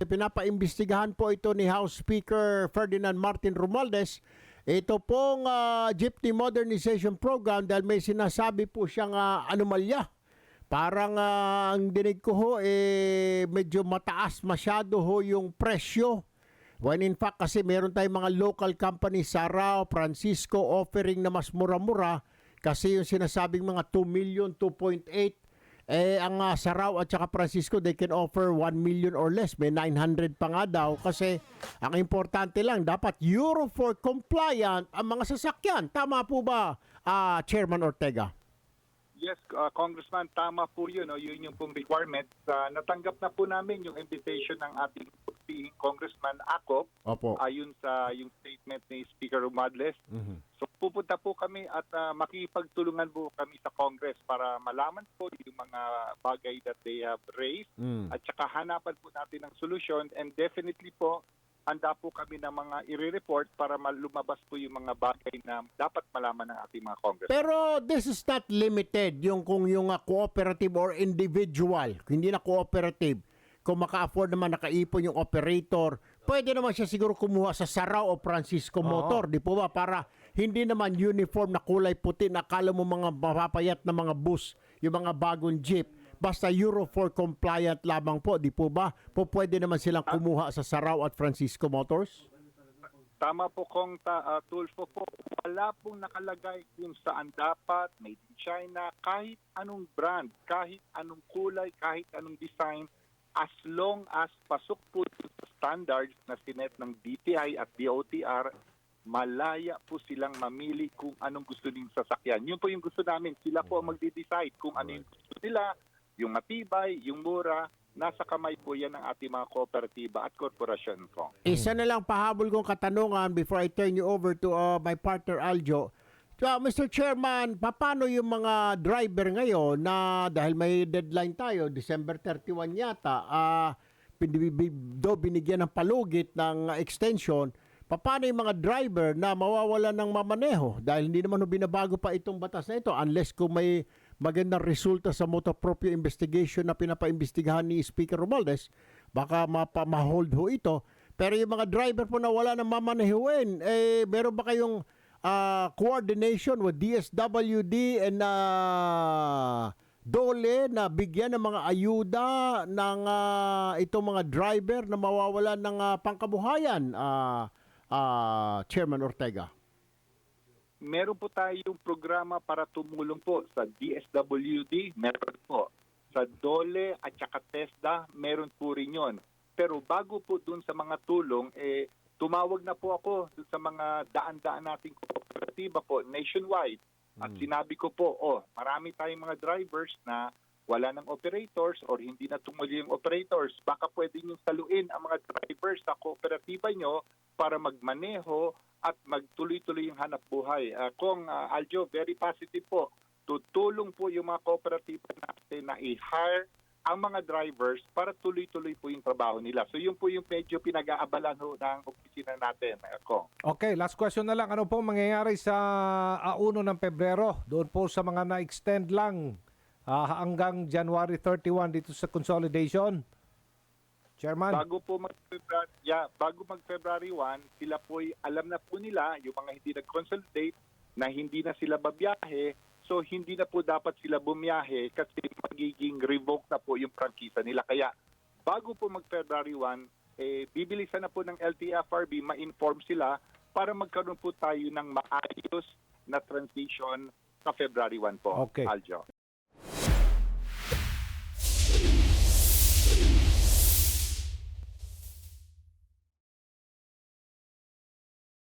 Pinapaimbestigahan po ito ni House Speaker Ferdinand Martin Romualdez. Ito pong ah, Jeepney Modernization Program dahil may sinasabi po siyang ah, anomalya. Parang ah, ang dinig ko ho, eh, medyo mataas masyado ho yung presyo. When in fact kasi meron tayong mga local companies, Sarao, Francisco, offering na mas mura-mura kasi yung sinasabing mga 2 million, 2.8 eh, ang uh, Sarao at saka Francisco, they can offer 1 million or less. May 900 pa nga daw kasi ang importante lang, dapat Euro 4 compliant ang mga sasakyan. Tama po ba, ah, Chairman Ortega? Yes, uh, Congressman, tama po yun. No? Yun yung pong requirement. Uh, natanggap na po namin yung invitation ng ating being Congressman Akop Opo. ayon sa yung statement ni Speaker Romualdez. So pupunta po kami at uh, makipagtulungan po kami sa Congress para malaman po yung mga bagay that they have raised Mm. at saka hanapan po natin ng solusyon and definitely po handa po kami ng mga i-report para malumabas po yung mga bagay na dapat malaman ng ating mga Congress. Pero this is not limited yung kung yung uh, cooperative or individual, hindi na cooperative. Kung maka-afford naman nakaipon yung operator, pwede naman siya siguro kumuha sa Sarao o Francisco Motor, di po ba? Para hindi naman uniform na kulay puti na akala mo mga mapapayat na mga bus, yung mga bagong jeep. Basta Euro 4 compliant lamang po, di po ba? Po pwede naman silang kumuha sa Sarao at Francisco Motors? Tama po kong ta, uh, Tulfo po. Wala pong nakalagay kung saan dapat, made in China, kahit anong brand, kahit anong kulay, kahit anong design, as long as pasok po sa standards na sinet ng DTI at DOTR, malaya po silang mamili kung anong gusto nilang sasakyan. Yun po yung gusto namin. Sila po ang magde-decide kung ano yung gusto nila, yung matibay, yung mura, nasa kamay po yan ng ating mga kooperatiba at korporasyon po. Isa na lang pahabol kong katanungan before I turn you over to uh, my partner Aljo. So, Mr. Chairman, paano yung mga driver ngayon na dahil may deadline tayo, December 31 yata, ah do binigyan ng palugit ng extension, paano yung mga driver na mawawala ng mamaneho dahil hindi naman binabago pa itong batas na ito unless kung may magandang resulta sa motor proprio investigation na pinapaimbestigahan ni Speaker Romualdez, baka mapa, ma-hold ho ito. Pero yung mga driver po na wala nang mamanehuin, eh, meron ba kayong ah, coordination with DSWD and uh, Dole na bigyan ng mga ayuda ng ah, itong mga driver na mawawala ng ah, pangkabuhayan, ah, ah, Chairman Ortega? Meron po tayong programa para tumulong po sa DSWD, meron po. Sa DOLE at saka TESDA, meron po rin yon. Pero bago po dun sa mga tulong, eh, tumawag na po ako sa mga daan-daan nating kooperatiba po nationwide. At sinabi ko po, oh, marami tayong mga drivers na wala ng operators or hindi na tumuli yung operators. Baka pwede nyo saluin ang mga drivers sa kooperatiba nyo para magmaneho at magtuloy-tuloy yung hanap buhay. Uh, kung uh, Aljo, very positive po. Tutulong po yung mga kooperatiba natin na i-hire ang mga drivers para tuloy-tuloy po yung trabaho nila. So yun po yung medyo pinag-aabalan ho ng opisina natin. Uh. Okay, last question na lang. Ano po mangyayari sa ah, 1 ng Pebrero? Doon po sa mga na-extend lang ah, hanggang January 31 dito sa consolidation? Chairman? Bago po mag yeah, bago mag February 1, sila po alam na po nila yung mga hindi nag-consolidate na hindi na sila babiyahe. So hindi na po dapat sila bumiyahe kasi magiging revoke na po yung prangkisa nila. Kaya bago po mag February 1, eh, bibilisan na po ng LTFRB, ma-inform sila para magkaroon po tayo ng maayos na transition sa February 1 po, Okay. Aljo.